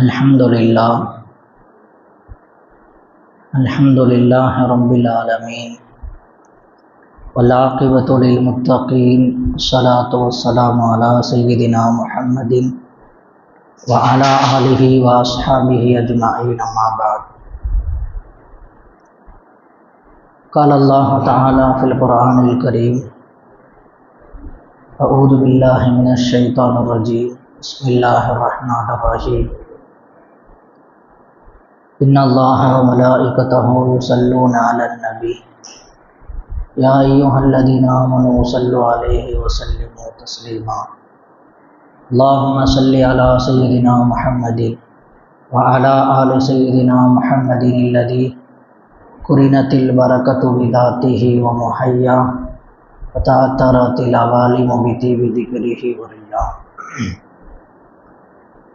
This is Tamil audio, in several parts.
الحمد لله الحمد لله رب العالمين. والعاقبة للمتقين. الصلاة والسلام على سيدنا محمد وعلى آله وأصحابه أجمعين أما بعد. قال الله تعالى في القرآن الكريم أعوذ بالله من الشيطان الرجيم. بسم الله الرحمن الرحيم. ان الله وملائكته يصلون على النبي. يا ايها الذين امنوا صلوا عليه وسلموا تسليما. اللهم صل على سيدنا محمد وعلى ال سيدنا محمد الذي قرنت البركه بذاته ومحيا وتعترت العوالم بطیب ذکره وریا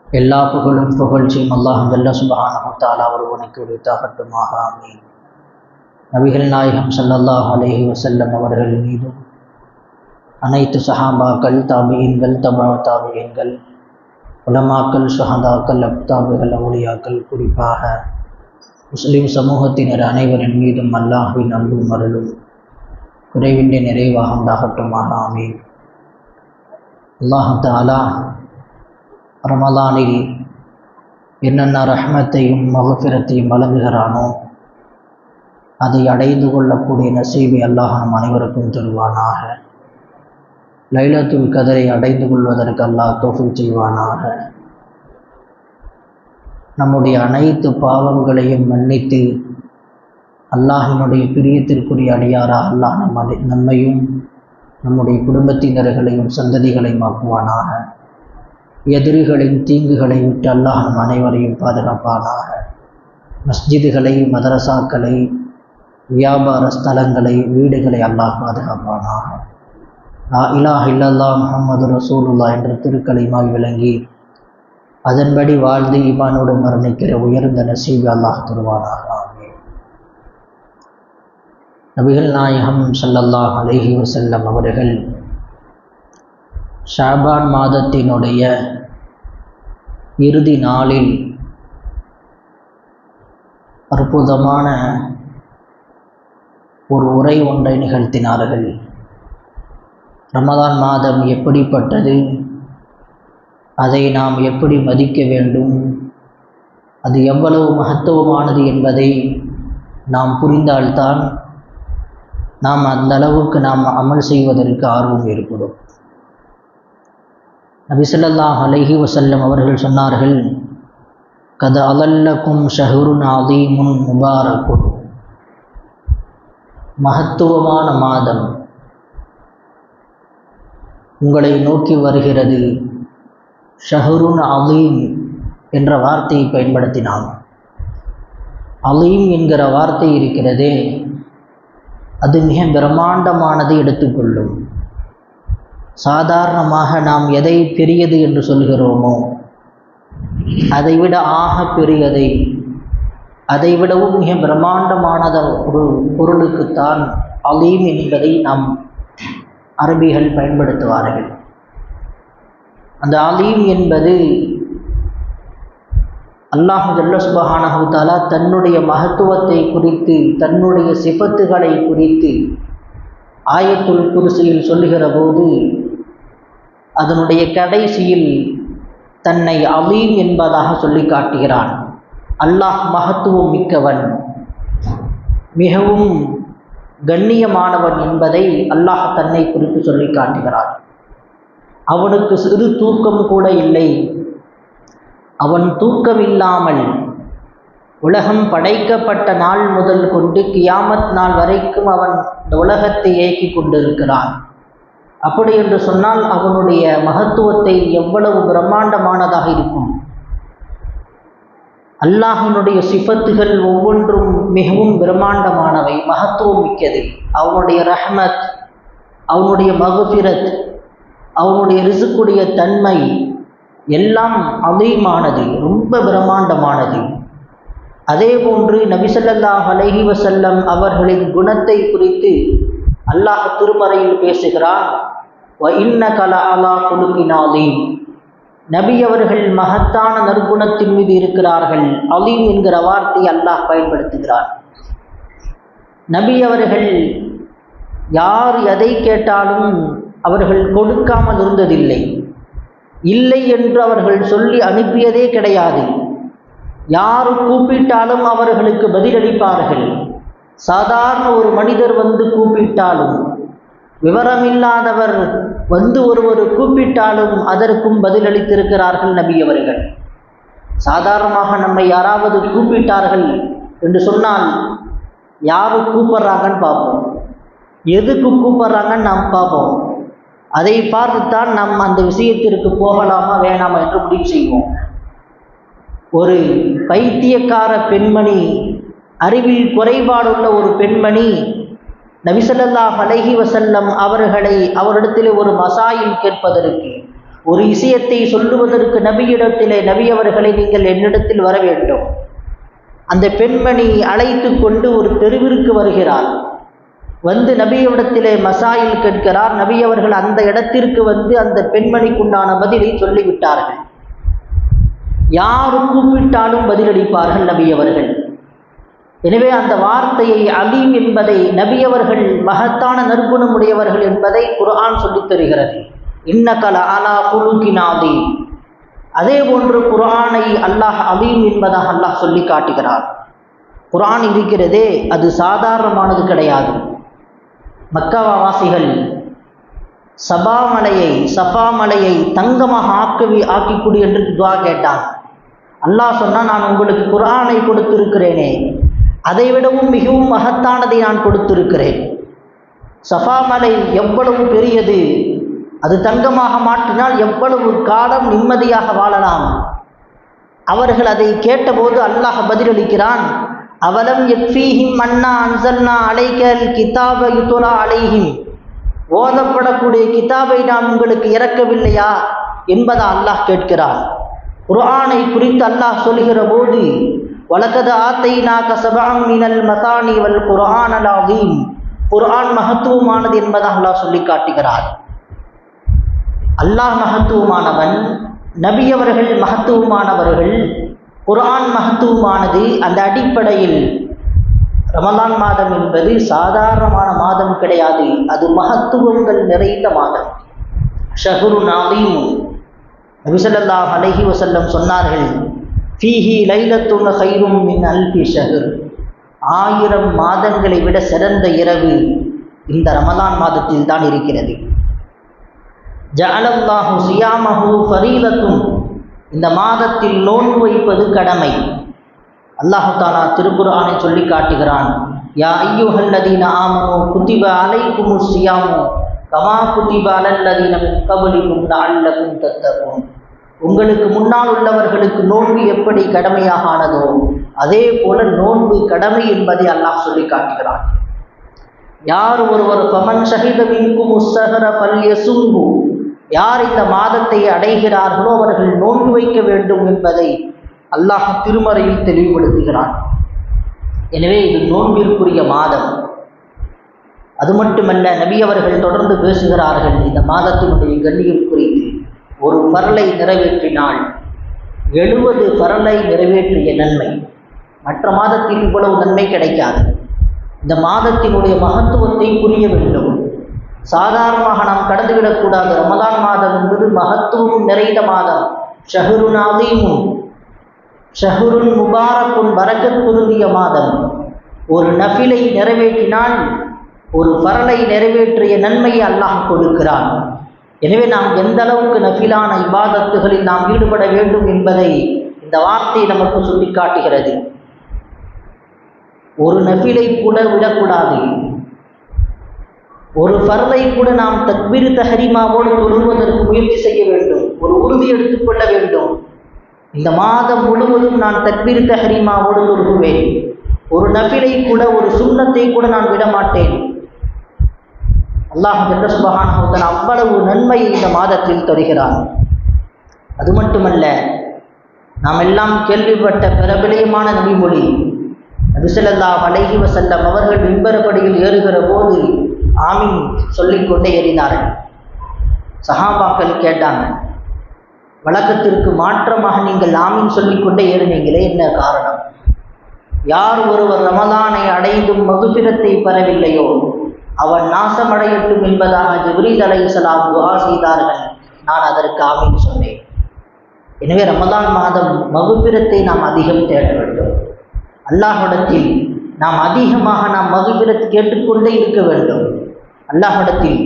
எல்லா புகழும் புகழ்ச்சியும் அல்லாஹ் அல்ல சுபஹானஹு தஆலா ஒருவனுக்கு உரித்தாகட்டுமாக ஆமீன். நபிகள் நாயகம் சல்லல்லாஹ் அலேஹி வசல்லம் அவர்கள் மீதும் அனைத்து சஹாபாக்கள் தாபியன்கள் தமிழ தாபியன்கள் உலமாக்கள் சுஹதாக்கள் அப்தாபுகள் அவுளியாக்கள் குறிப்பாக முஸ்லிம் சமூகத்தினர் அனைவரின் மீதும் அல்லாஹ்வின் அன்பும் அருளும் குறைவின்றி நிறைவாக உண்டாகட்டுமாக ஆமீன். அல்லாஹ் தாலா ரமலானில் என்னென்ன ரஹ்மத்தையும் மகஃபிரத்தையும் வழங்குகிறானோ அதை அடைந்து கொள்ளக்கூடிய நசீபை அல்லாஹ் நம் அனைவருக்கும் தருவானாக. லைலத்துல் கதரை அடைந்து கொள்வதற்கு அல்லாஹ் தோஃபில் செய்வானாக. நம்முடைய அனைத்து பாவங்களையும் மன்னித்து அல்லாஹினுடைய பிரியத்திற்குரிய அடியாராக அல்லாஹ் நம்ம நம்மையும் நம்முடைய குடும்பத்தினர்களையும் சந்ததிகளையும் ஆக்குவானாக. எதிரிகளின் தீங்குகளை விட்டு அல்லாஹ் நம் அனைவரையும் பாதுகாப்பானாக. மஸ்ஜிதுகளை மதரசாக்களை வியாபார ஸ்தலங்களை வீடுகளை அல்லாஹ் பாதுகாப்பானாக. லா இலாஹ் இல்லல்லா முகமது ரசூலுல்லா என்ற திருக்கலைமாய் விளங்கி அதன்படி வாழ்ந்து ஈமானோடு மரணிக்கிற உயர்ந்த நசீபு அல்லாஹ் தருவானாக. நபிகள் நாயகம் சல்லல்லாஹ் அலேஹி வசல்லம் அவர்கள் ஷாபான் மாதத்தினுடைய இறுதி நாளில் அற்புதமான ஒரு உரை ஒன்றை நிகழ்த்தினார்கள். ரமதான் மாதம் எப்படிப்பட்டது? அதை நாம் எப்படி மதிக்க வேண்டும்? அது எவ்வளவு மகத்துவமானது என்பதை நாம் புரிந்தால்தான் நாம் அந்த அளவுக்கு நாம் அமல் செய்வதற்கு ஆர்வம் ஏற்படும். நபிசல்லாஹ் அலஹி வசல்லம் அவர்கள் சொன்னார்கள் கத அலல்லக்கும் ஷஹருன் அதீமுன் முபாரக்கும் மகத்துவமான மாதம் உங்களை நோக்கி வருகிறது. ஷஹருன் அலீம் என்ற வார்த்தையை பயன்படுத்தினான். அலீம் என்கிற வார்த்தை இருக்கிறதே அது மிக பிரம்மாண்டமானது எடுத்துக்கொள்ளும். சாதாரணமாக நாம் எதை பெரியது என்று சொல்கிறோமோ அதைவிட ஆக பெரியதை அதைவிடவும் மிக பிரம்மாண்டமானத ஒரு பொருளுக்குத்தான் அலீம் என்பதை நாம் அரபிகள் பயன்படுத்துவார்கள். அந்த அலீம் என்பது அல்லாஹு ஜல்ல சுபஹானஹூத்தாலா தன்னுடைய மகத்துவத்தை குறித்து தன்னுடைய சிபத்துகளை குறித்து ஆயத்துல் குருசியில் சொல்லுகிற போது அதனுடைய கடைசியில் தன்னை அலீம் என்பதாக சொல்லி காட்டுகிறான். அல்லாஹ் மகத்துவம் மிக்கவன். மிகவும் கண்ணியமானவன் என்பதை அல்லாஹ் தன்னை குறித்து சொல்லி காட்டுகிறான். அவனுக்கு சிறு தூக்கம் கூட இல்லை. அவன் தூக்கமில்லாமல் உலகம் படைக்கப்பட்ட நாள் முதல் கொண்டு கியாமத் நாள் வரைக்கும் அவன் இந்த உலகத்தை இயக்கி கொண்டிருக்கிறான். அப்படி என்று சொன்னால் அவனுடைய மகத்துவத்தை எவ்வளவு பிரம்மாண்டமானதாக இருக்கும். அல்லாஹனுடைய சிபத்துகள் ஒவ்வொன்றும் மிகவும் பிரம்மாண்டமானவை மகத்துவம் மிக்கது. அவனுடைய ரஹமத் அவனுடைய மகுபிரத் அவனுடைய ரிசுக்குடைய தன்மை எல்லாம் அதீமானது ரொம்ப பிரம்மாண்டமானது. அதே போன்று நபிசல்லாஹ் அலஹி வசல்லம் அவர்களின் குணத்தை குறித்து அல்லாஹ் திருமறையில் பேசுகிறார் அலா நபி அவர்கள் மகத்தான நற்குணத்தின் மீது இருக்கிறார்கள் அலீம் என்கிற வார்த்தையை அல்லாஹ் பயன்படுத்துகிறார். நபி அவர்கள் யார் எதை கேட்டாலும் அவர்கள் கொடுக்காமல் இருந்ததில்லை. இல்லை என்று அவர்கள் சொல்லி அனுப்பியதே கிடையாது. யார் கூப்பிட்டாலும் அவர்களுக்கு பதிலளிப்பார்கள். சாதாரண ஒரு மனிதர் வந்து கூப்பிட்டாலும் விவரமில்லாதவர் வந்து ஒருவர் கூப்பிட்டாலும் அதற்கும் பதிலளித்திருக்கிறார்கள் நபி அவர்கள். சாதாரணமாக நம்மை யாராவது கூப்பிட்டார்கள் என்று சொன்னால் யார் கூப்பிட்றாங்கன்னு பார்ப்போம். எதுக்கு கூப்பிட்றாங்கன்னு நாம் பார்ப்போம். அதை பார்த்துத்தான் நாம் அந்த விஷயத்திற்கு போகலாமா வேணாமா என்று முடிவு செய்வோம். ஒரு பைத்தியக்கார பெண்மணி அறிவில் குறைபாடுள்ள ஒரு பெண்மணி நபிசல்லா அலைஹி வசல்லம் அவர்களை அவரிடத்திலே ஒரு மசாயில் கேட்பதற்கு ஒரு விஷயத்தை சொல்லுவதற்கு நபியிடத்திலே நபி அவர்களை நீங்கள் என்னிடத்தில் வர வேண்டும். அந்த பெண்மணி அழைத்து கொண்டு ஒரு தெருவிற்கு வருகிறார் வந்து நபியவிடத்திலே மசாயில் கேட்கிறார். நபி அவர்கள் அந்த இடத்திற்கு வந்து அந்த பெண்மணிக்குண்டான பதிலை சொல்லிவிட்டார்கள். யார் கூப்பிட்டாலும் பதிலளிப்பார்கள் நபி அவர்கள். எனவே அந்த வார்த்தையை அலீம் என்பதை நபியவர்கள் மகத்தான நற்குணமுடையவர்கள் என்பதை குரான் சொல்லித் தருகிறது. இன்னகல அலா குலுக்கினாதி அதே போன்று குரானை அல்லாஹ் அலீம் என்பதாக அல்லாஹ் சொல்லி காட்டுகிறார். குரான் இருக்கிறதே அது சாதாரணமானது கிடையாது. மக்காவாசிகள் சபா மலையை சபா மலையை தங்கமாக ஆக்கவி ஆக்கிக்கூடிய என்று துவா கேட்டான். அல்லாஹ் சொன்னால் நான் உங்களுக்கு குரானை கொடுத்திருக்கிறேனே. அதை விடவும் மிகவும் மகத்தானதை நான் கொடுத்திருக்கிறேன். சஃபா மலை எவ்வளவு பெரியது? அது தங்கமாக மாற்றினால் எவ்வளவு காலம் நிம்மதியாக வாழலாம்? அவர்கள் அதை கேட்டபோது அல்லாஹ் பதிலளிக்கிறான் அவலம் எக்ஃபீஹிம் அண்ணா அன்சல்னா அலைகல் கிதாப யுத்துலா அலைஹிம். ஓதப்படக்கூடிய கிதாபை நாம் உங்களுக்கு இறக்கவில்லையா? என்பதை அல்லாஹ் கேட்கிறான். குர்ஆனை குறித்து அல்லாஹ் சொல்கிற போது வலக்கது ஆத்தை நாக்க மினல் மதானி வல் குரான் அலாதீம் குரான் குர்ஆன் மகத்துவமானது என்பதாக அல்லாஹ் சொல்லி காட்டுகிறார். அல்லாஹ் மகத்துவமானவன் நபி அவர்கள் மகத்துவமானவர்கள் குர்ஆன் மகத்துவமானது அந்த அடிப்படையில் ரமலான் மாதம் என்பது சாதாரணமான மாதம் கிடையாது. அது மகத்துவங்கள் நிறைந்த மாதம். ஷஹுரு நாதீம் நபிசல்லாஹ் அலஹி வசல்லம் சொன்னார்கள் ஃபீஹி லைலத்துன் ஹைரும் மின் அல்பி ஷஹர். ஆயிரம் மாதங்களை விட சிறந்த இரவு இந்த ரமலான் மாதத்தில் தான் இருக்கிறது. ஜஅலல்லாஹு சியாமஹு ஃபரீலத்தும் இந்த மாதத்தில் நோன்பு வைப்பது கடமை. அல்லாஹு தாலா திருக்குரானை சொல்லி காட்டுகிறான். யா ஐயோஹல்லதீன ஆமனு குதிப அலைக்குமு சியாமு. கமா குதிப அலல்லதீனம் கபலிக்கும் லஅல்லக்கும் தத்தகும் உங்களுக்கு முன்னால் உள்ளவர்களுக்கு நோன்பு எப்படி கடமையாக ஆனதோ அதே போல நோன்பு கடமை என்பதை அல்லாஹ் சொல்லி காட்டுகிறான் யார் ஒருவர் பமன் ஷஹித மின்கும் பல்ய சுங்கு யார் இந்த மாதத்தை அடைகிறார்களோ அவர்கள் நோன்பு வைக்க வேண்டும் என்பதை அல்லாஹ் திருமறையில் தெளிவுபடுத்துகிறான். எனவே இது நோன்பிற்குரிய மாதம். அது மட்டுமல்ல நபி அவர்கள் தொடர்ந்து பேசுகிறார்கள் இந்த மாதத்தினுடைய கண்ணியம் குறித்து ஒரு பரலை நிறைவேற்றினால் எழுபது பரலை நிறைவேற்றிய நன்மை. மற்ற மாதத்தில் இவ்வளவு நன்மை கிடைக்காது. இந்த மாதத்தினுடைய மகத்துவத்தை புரிய வேண்டும். சாதாரணமாக நாம் கடந்துவிடக்கூடாது ரமதான் மாதம் என்பது மகத்துவம் நிறைந்த மாதம். ஷஹருன் அதீமும் ஷஹருன் முபாரக்குன் பரக்கத் பொருந்திய மாதம். ஒரு நஃபிலை நிறைவேற்றினால் ஒரு பரலை நிறைவேற்றிய நன்மையை அல்லாஹ் கொடுக்கிறான். எனவே நாம் எந்த அளவுக்கு நஃபிலான இபாதத்துகளில் நாம் ஈடுபட வேண்டும் என்பதை இந்த வார்த்தை நமக்கு சுட்டிக்காட்டுகிறது. ஒரு நஃபிலை கூட விடக்கூடாது. ஒரு ஃபர்லை கூட நாம் தக்பீர் தஹரிமாவோடு தொழுவதற்கு முயற்சி செய்ய வேண்டும். ஒரு உறுதி எடுத்துக்கொள்ள வேண்டும். இந்த மாதம் முழுவதும் நான் தக்பீர் தஹரிமாவோடு தொழுகுவேன் ஒரு நபிலை கூட ஒரு சுண்ணத்தை கூட நான் விட மாட்டேன் அல்லாஹ் சுபஹான் அவ்வளவு நன்மையை இந்த மாதத்தில் தருகிறான். அது மட்டுமல்ல நாம் எல்லாம் கேள்விப்பட்ட பிரபலியமான நபிமொழி நபிசல்லா அலைஹி வசல்லம் அவர்கள் விம்பரப்படியில் ஏறுகிற போது ஆமீன் சொல்லிக்கொண்டே ஏறினார்கள். சஹாபாக்கள் கேட்டாங்க வழக்கத்திற்கு மாற்றமாக நீங்கள் ஆமீன் சொல்லிக்கொண்டே ஏறினீங்களே என்ன காரணம்? யார் ஒருவர் ரமதானை அடைந்தும் மகுபிரத்தை பெறவில்லையோ அவன் நாசமடையட்டும் என்பதாக ஜிப்ரீத் அலை இஸ்லாம் துவா செய்தார்கள். நான் அதற்கு ஆமீன் சொன்னேன். எனவே ரமதான் மாதம் மகுபிரத்தை நாம் அதிகம் தேட வேண்டும். அல்லாஹிடத்தில் நாம் அதிகமாக நாம் மகுபிரத் கேட்டுக்கொண்டே இருக்க வேண்டும். அல்லாஹிடத்தில்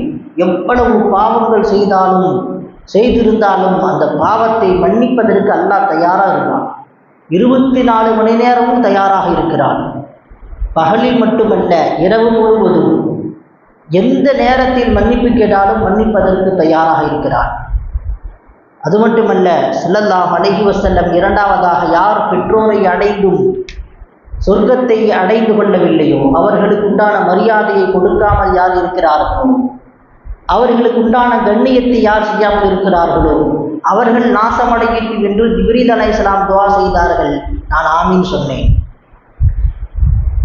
எவ்வளவு பாவங்கள் செய்தாலும் செய்திருந்தாலும் அந்த பாவத்தை மன்னிப்பதற்கு அல்லாஹ் தயாராக இருக்கிறான் இருபத்தி நாலு மணி நேரமும் தயாராக இருக்கிறான். பகலில் மட்டுமல்ல இரவு முழுவதும் எந்த நேரத்தில் மன்னிப்பு கேட்டாலும் மன்னிப்பதற்கு தயாராக இருக்கிறார். அது மட்டுமல்ல ஸல்லல்லாஹு அழகி வசல்லம் இரண்டாவதாக யார் பெற்றோரை அடைந்தும் சொர்க்கத்தை அடைந்து கொள்ளவில்லையோ அவர்களுக்கு உண்டான மரியாதையை கொடுக்காமல் யார் இருக்கிறார்களோ அவர்களுக்கு உண்டான கண்ணியத்தை யார் செய்யாமல் இருக்கிறார்களோ அவர்கள் நாசமடையட்டும் என்று ஜிப்ரீல் சலாம் துவா செய்தார்கள். நான் ஆமீன் சொன்னேன்.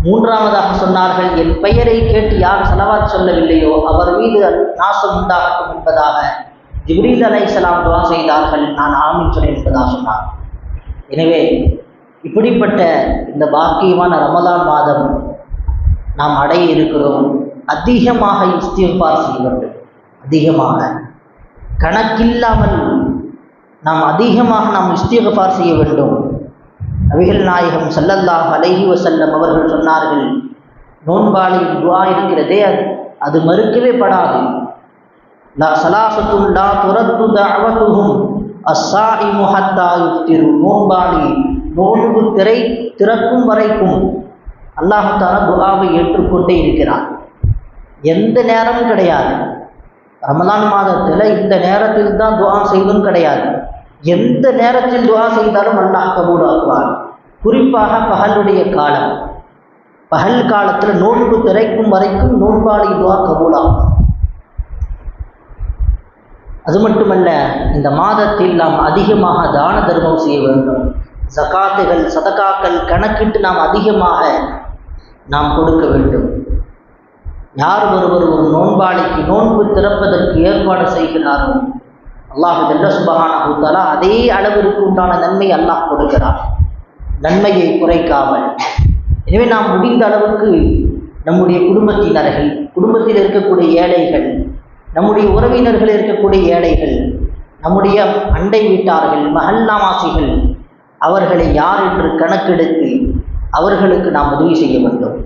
மூன்றாவதாக சொன்னார்கள் என் பெயரை கேட்டு யார் செலவாத் சொல்லவில்லையோ அவர் மீது நாசம் உண்டாகட்டும் என்பதாக. ஜிப்ரீல் அலைஹிஸ்ஸலாம் துவா செய்தார்கள் நான் ஆமின் சொன்னேன் என்பதாக சொன்னார். எனவே இப்படிப்பட்ட இந்த பாக்கியமான ரமதான் மாதம் நாம் அடைய இருக்கிறோம். அதிகமாக இஸ்திஃபார் செய்ய வேண்டும். அதிகமாக. கணக்கில்லாமல் நாம் அதிகமாக நாம் இஸ்திஃபார் செய்ய வேண்டும். நபிகள் நாயகம் சல்லல்லாஹ் அலஹி வசல்லம் அவர்கள் சொன்னார்கள் நோன்பாளி துவா இருக்கிறதே அது அது மறுக்கவே படாது. லா சலாசத்துல் லா துரத்து தஅவத்துஹும் அஸ்ஸாயிமு ஹத்தா திரு நோன்பாளி நோன்பு திரை திறக்கும் வரைக்கும் அல்லாஹால துவாவை ஏற்றுக்கொண்டே இருக்கிறான். எந்த நேரமும் கிடையாது. ரமலான் மாதத்தில் இந்த நேரத்தில் தான் துவா செய்தும் கிடையாது. எந்த நேரத்தில் துவா செய்தாலும் அல்லாஹ் கபூலாக்குவார் குறிப்பாக பகலுடைய காலம். பகல் காலத்தில் நோன்பு திரைக்கும் வரைக்கும் நோன்பாளி துவா கபூலாகும் அது மட்டுமல்ல இந்த மாதத்தில் நாம் அதிகமாக தான தர்மம் செய்ய வேண்டும். சகாத்துகள் சதகாக்கள் கணக்கிட்டு நாம் அதிகமாக நாம் கொடுக்க வேண்டும். யார் ஒருவர் ஒரு நோன்பாளிக்கு நோன்பு திறப்பதற்கு ஏற்பாடு செய்கிறாரோ அல்லாஹ் ஜல்ல சுபகான கூத்தாலா அதே அளவிற்கு உண்டான நன்மை அல்லாஹ் கொடுக்கிறார் நன்மையை குறைக்காமல். எனவே நாம் முடிந்த அளவுக்கு நம்முடைய குடும்பத்தினர்கள் குடும்பத்தில் இருக்கக்கூடிய ஏழைகள் நம்முடைய உறவினர்கள் இருக்கக்கூடிய ஏழைகள் நம்முடைய அண்டை வீட்டார்கள் மஹல்லாவாசிகள் அவர்களை யார் என்று கணக்கெடுத்து அவர்களுக்கு நாம் உதவி செய்ய வேண்டும்.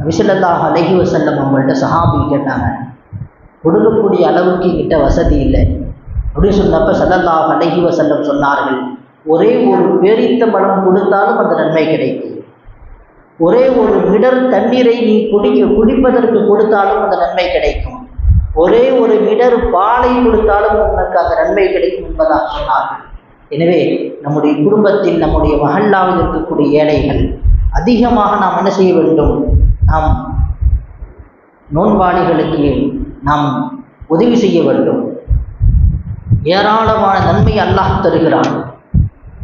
நபிசல்லாஹ் அலஹி வசல்லம் அவங்கள்ட்ட சஹாபி கேட்டாங்க கொடுக்கக்கூடிய அளவுக்கு கிட்ட வசதி இல்லை. அப்படின்னு சொன்னப்ப சல்லல்லாஹ் மடகிவ வசல்லம் சொன்னார்கள் ஒரே ஒரு பேரித்த பழம் கொடுத்தாலும் அந்த நன்மை கிடைக்கும். ஒரே ஒரு மிடர் தண்ணீரை நீ குடிக்க குடிப்பதற்கு கொடுத்தாலும் அந்த நன்மை கிடைக்கும். ஒரே ஒரு மிடர் பாலை கொடுத்தாலும் உனக்கு அந்த நன்மை கிடைக்கும் என்பதாக சொன்னார்கள். எனவே நம்முடைய குடும்பத்தில் நம்முடைய மஹல்லாவில் இருக்கக்கூடிய ஏழைகள் அதிகமாக நாம் என்ன செய்ய வேண்டும்? நாம் நோன்பாளிகளுக்கு நாம் உதவி செய்ய வேண்டும். ஏராளமான நன்மை அல்லாஹ் தருகிறான்.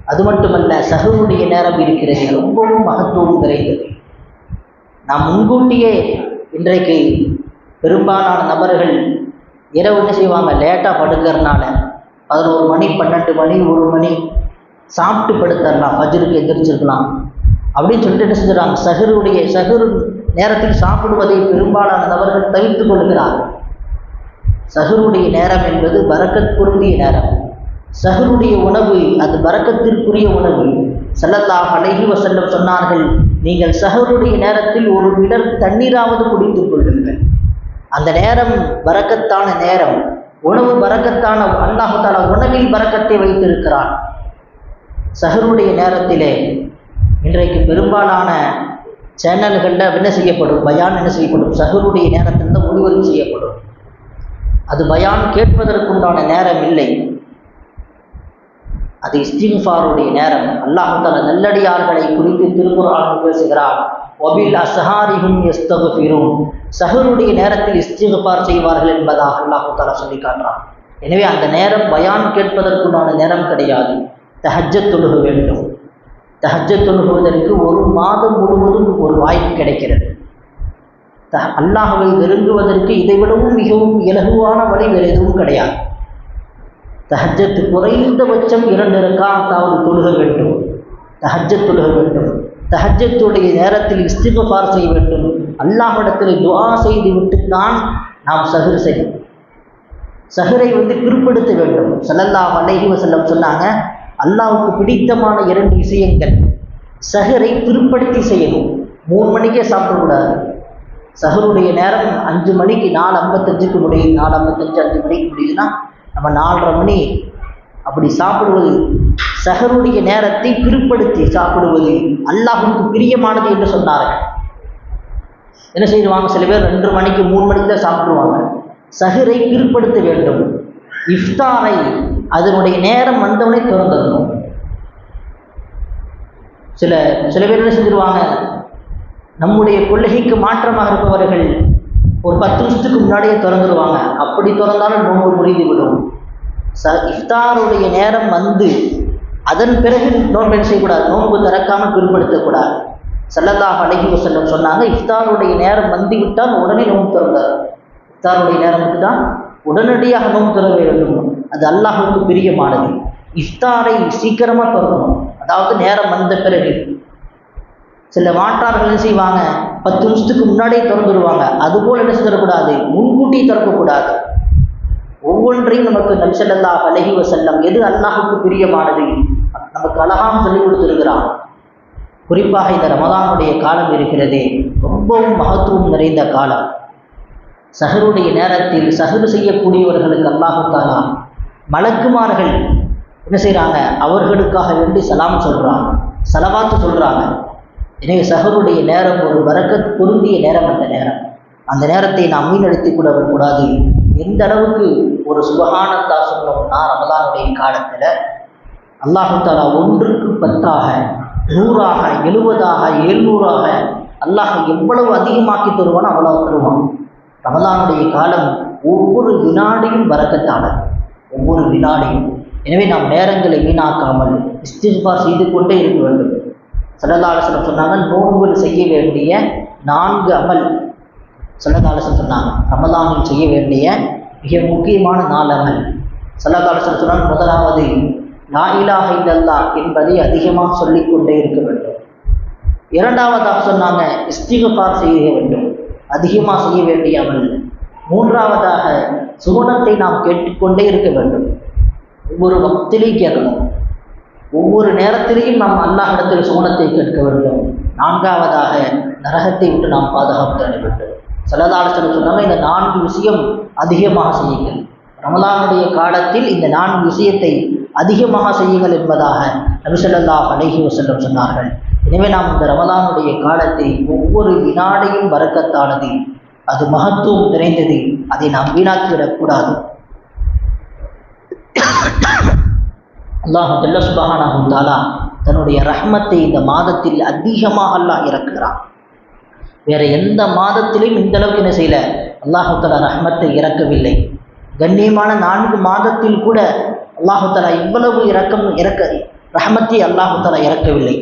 அது மட்டுமல்ல சகருடைய நேரம் இருக்கிறது. ரொம்பவும் மகத்துவம் நிறைந்தது. நாம் முன்கூட்டியே இன்றைக்கு பெரும்பாலான நபர்கள் இரவு என்ன செய்வாங்க? லேட்டாக படுக்கிறதுனால பதினோரு மணி பன்னெண்டு மணி ஒரு மணி சாப்பிட்டு படுத்தரலாம். ஃபஜ்ருக்கு எந்திரிச்சிருக்கலாம். அப்படின்னு சொல்லிட்டு என்ன செஞ்சுறாங்க சஹருடைய சஹரு நேரத்தில் சாப்பிடுவதை பெரும்பாலான நபர்கள் தவிர்த்து கொள்கிறார்கள். சஹருடைய நேரம் என்பது பறக்கத் பொருந்திய நேரம். சஹருடைய உணவு அது பறக்கத்திற்குரிய உணவு. சல்லல்லாஹ் அழகி வசல்லம் சொன்னார்கள் நீங்கள் சஹருடைய நேரத்தில் ஒரு மிடர் தண்ணீராவது குடித்துக் கொள்ளுங்கள். அந்த நேரம் பறக்கத்தான நேரம். உணவு பறக்கத்தான அல்லாஹால உணவில் பறக்கத்தை வைத்திருக்கிறான். சஹருடைய நேரத்திலே இன்றைக்கு பெரும்பாலான சேனல்களில் என்ன செய்யப்படும்? பயான் என்ன செய்யப்படும்? சஹருடைய நேரத்தில் தான் ஒளிபரப்பு செய்யப்படும். அது பயான் கேட்பதற்குண்டான நேரம் இல்லை அது இஸ்திங்ஃபாருடைய நேரம். அல்லாஹால நல்லடியார்களை குறித்து திருக்குறான் பேசுகிறார் ஒபில் அசஹாரிஹும் எஸ்தகுஃபிரும் சஹருடைய நேரத்தில் இஸ்திகுபார் செய்வார்கள் என்பதாக அல்லாஹு சொல்லி காட்டுறான் எனவே அந்த நேரம் பயான் கேட்பதற்குண்டான நேரம் கிடையாது. தஹஜத் தொழுக வேண்டும். தஹஜ்ஜத் தொழுகுவதற்கு ஒரு மாதம் முழுவதும் ஒரு வாய்ப்பு கிடைக்கிறது. அல்லாஹுவை நெருங்குவதற்கு இதைவிடவும் மிகவும் இலகுவான வழி வேறு எதுவும் கிடையாது. தஹஜத்து குறைந்தபட்சம் இரண்டு ரக்காத்தாவது தொழுக வேண்டும். தஹஜத் தொழுக வேண்டும். தஹஜத்துடைய நேரத்தில் இஸ்திஃபார் செய்ய வேண்டும். அல்லாஹிடத்தில் துவா செய்து விட்டுத்தான் நாம் சகுர் செய்யும் சஹரை வந்து பிற்படுத்த வேண்டும். ஸல்லல்லாஹு அலைஹி வஸல்லம் சொன்னாங்க அல்லாவுக்கு பிடித்தமான இரண்டு விஷயங்கள் சஹரை பிற்படுத்தி செய்யணும். மூணு மணிக்கே சாப்பிடக்கூடாது. சஹருடைய நேரம் அஞ்சு மணிக்கு நாலு ஐம்பத்தஞ்சுக்கு முடியும் நாலு ஐம்பத்தஞ்சு அஞ்சு மணிக்கு முடியுதுன்னா நம்ம நாலரை மணி அப்படி சாப்பிடுவது சஹருடைய நேரத்தை பிற்படுத்தி சாப்பிடுவது அல்லாஹுக்கு பிரியமானது என்று சொன்னார்கள். என்ன செய்வாங்க? சில பேர் ரெண்டு மணிக்கு மூணு மணிக்கு தான் சாப்பிடுவாங்க. சஹரை பிற்படுத்த வேண்டும். இஃப்தாரை அதனுடைய நேரம் வந்தவனே திறந்துடணும். சில சில பேர் என்ன செஞ்சிருவாங்க? நம்முடைய கொள்கைக்கு மாற்றமாக இருப்பவர்கள் ஒரு பத்து நிமிஷத்துக்கு முன்னாடியே திறந்துடுவாங்க அப்படி திறந்தாலும் நோன்பு முடிந்து விடும் ச இஃப்தாருடைய நேரம் வந்து அதன் பிறகு நோன்பு செய்யக்கூடாது? நோன்பு திறக்காமல் பிற்படுத்தக்கூடாது சல்லல்லாஹ் அழகி வஸல்லம் சொன்னாங்க இஃப்தாருடைய நேரம் வந்து விட்டால் உடனே நோன்பு திறந்தார். இஃப்தாருடைய நேரம் வந்துட்டால் உடனடியாக நோன்பு திற வேண்டும். அது அல்லாஹுக்கு பிரியமானது. இஃப்தாரை சீக்கிரமாக திறக்கணும். அதாவது நேரம் வந்த பிறகு. சில மாற்றார்கள் என்ன செய்வாங்க? பத்து நிமிஷத்துக்கு முன்னாடியே திறந்துருவாங்க. அதுபோல் என்ன செஞ்சிடக்கூடாது முன்கூட்டி திறக்கக்கூடாது. ஒவ்வொன்றையும் நமக்கு நம்சல்லா அலஹி வசல்லம் எது அல்லாஹுக்கு பிரியமானது? நமக்கு அழகாக சொல்லிக் கொடுத்துருக்கிறான் குறிப்பாக இந்த ரமதானுடைய காலம் இருக்கிறதே ரொம்பவும் மகத்துவம் நிறைந்த காலம். சஹருடைய நேரத்தில் சஹரு செய்யக்கூடியவர்களுக்கு அல்லாஹு மலக்குமார்கள் என்ன செய்கிறாங்க அவர்களுக்காக வேண்டி சலாம் சொல்கிறாங்க சலவாத்து சொல்கிறாங்க எனவே சஹருடைய நேரம் ஒரு வரக்கத் பொருந்திய நேரம் அந்த நேரம். அந்த நேரத்தை நாம் மீனெடுத்து கூட கூடாது எந்த அளவுக்கு ஒரு சுபகானந்தா சொன்னோம்னா ரமதானுடைய காலத்தில் அல்லாஹு தாலா ஒன்றுக்கு பத்தாக நூறாக எழுபதாக எழுநூறாக அல்லாஹ் எவ்வளவு அதிகமாக்கி தருவானோ அவ்வளவு தருவான். ரமதானுடைய காலம் ஒவ்வொரு வினாடியும் வரக்கத்தானது. ஒவ்வொரு வினாடியும். எனவே நாம் நேரங்களை வீணாக்காமல் இஸ்திஃபார் செய்து கொண்டே இருக்க வேண்டும். சல்லதாலசனம் சொன்னாங்க நோன்புகள் செய்ய வேண்டிய நான்கு அமல். சல்லதாலசன் சொன்னாங்க ரமதானில் செய்ய வேண்டிய மிக முக்கியமான நாலு அமல். சல்லதாலசன் சொன்னால் முதலாவது லா இல்லல்லா என்பதை அதிகமாக சொல்லிக்கொண்டே இருக்க வேண்டும். இரண்டாவதாக சொன்னாங்க இஸ்திகபார் செய்ய வேண்டும். அதிகமாக செய்ய வேண்டிய அமல். மூன்றாவதாக சுகுணத்தை நாம் கேட்டுக்கொண்டே இருக்க வேண்டும். ஒவ்வொரு பக்திலையும் கேட்கணும். ஒவ்வொரு நேரத்திலையும் நாம் அல்லாஹிடத்தில் சுகுணத்தை கேட்க வேண்டும். நான்காவதாக நரகத்தை விட்டு நாம் பாதுகாப்பு தர வேண்டும் சலதாலசனம் சொன்னாங்க இந்த நான்கு விஷயம் அதிகமாக செய்யுங்கள். ரமலானுடைய காலத்தில் இந்த நான்கு விஷயத்தை அதிகமாக செய்யுங்கள் என்பதாக நபிசல்லா அலஹி வசல்லம் சொன்னார்கள். எனவே நாம் இந்த ரமலானுடைய காலத்தை ஒவ்வொரு வினாடையும் வரக்கத்தானது அது மகத்துவம் நிறைந்தது அதை நாம் வீணாக்கிவிடக்கூடாது. அல்லாஹு ஜல்ல சுபஹானாஹு தாலா தன்னுடைய ரஹ்மத்தை இந்த மாதத்தில் அதிகமாக அல்லாஹ் இறக்குகிறான். வேற எந்த மாதத்திலையும் இந்த அளவுக்கு என்ன செய்யல? அல்லாஹு தலா ரஹ்மத்தை இறக்கவில்லை. கண்ணியமான நான்கு மாதத்தில் கூட அல்லாஹு தலா இவ்வளவு இறக்கம் இறக்க ரஹமத்தை அல்லாஹு தலா இறக்கவில்லை.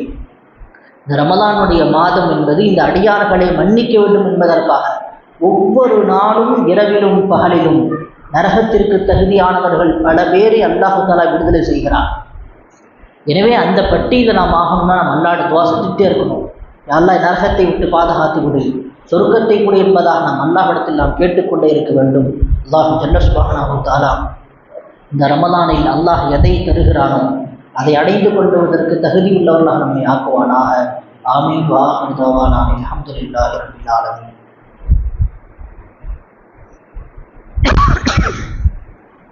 இந்த ரமலானுடைய மாதம் என்பது இந்த அடியார்களை மன்னிக்க வேண்டும் என்பதற்காக ஒவ்வொரு நாளும் இரவிலும் பகலிலும் நரகத்திற்கு தகுதியானவர்கள் பல பேரை அல்லாஹு தாலா விடுதலை செய்கிறார். எனவே அந்த பட்டியலில் நாம் ஆகணும்னா நம்ம அல்லாடு துவாசத்துட்டே இருக்கணும். நல்லா நரகத்தை விட்டு பாதுகாத்து விடு. சொர்க்கத்தை கூட என்பதாக நாம் அல்லாஹிடத்தில் நாம் கேட்டுக்கொண்டே இருக்க வேண்டும். அல்லாஹு ஜல்ல தாலா இந்த ரமலானில் அல்லாஹ் எதை தருகிறானோ அதை அடைந்து கொள்வதற்கு தகுதி உள்ளவர்களாக நம்மை ஆக்குவானாக. ஆமீன். வாஹன் தவானாமி அலமதுல்லாஹி ரபில்